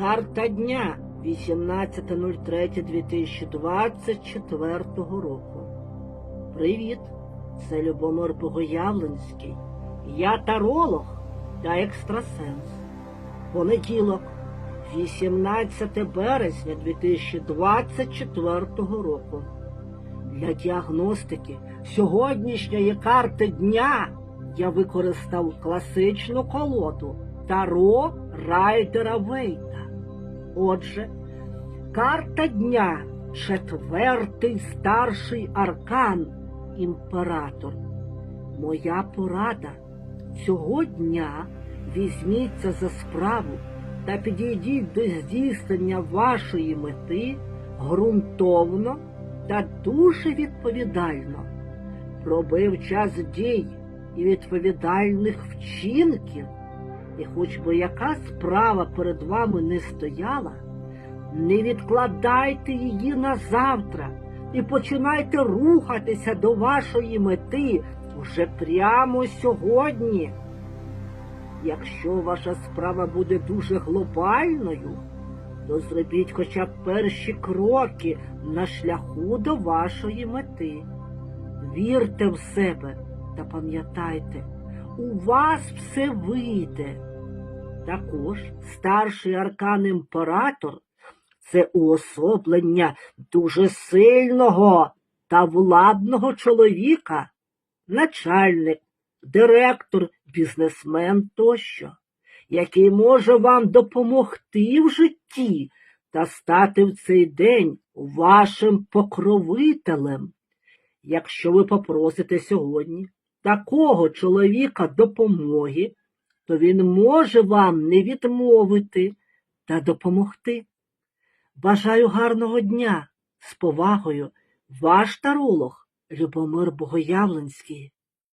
Карта дня 18.03.2024 року. Привіт! Це Любомир Богоявленський. Я таролог та екстрасенс. Понеділок, 18 березня 2024 року. Для діагностики сьогоднішньої карти дня я використав класичну колоду Таро Райдера Вейта. Отже, карта дня четвертий старший аркан імператор. Моя порада цього дня візьміться за справу та підійдіть до здійснення вашої мети ґрунтовно та дуже відповідально. Пробив час дій і відповідальних вчинків, і хоч би яка справа перед вами не стояла, не відкладайте її на завтра і починайте рухатися до вашої мети вже прямо сьогодні. Якщо ваша справа буде дуже глобальною, то зробіть хоча б перші кроки на шляху до вашої мети. Вірте в себе та пам'ятайте, у вас все вийде. Також старший аркан імператор це уособлення дуже сильного та владного чоловіка, начальник, директор, бізнесмен тощо, який може вам допомогти в житті та стати в цей день вашим покровителем. Якщо ви попросите сьогодні такого чоловіка допомоги, то він може вам не відмовити та допомогти. Бажаю гарного дня з повагою, ваш таролог Любомир Богоявленський.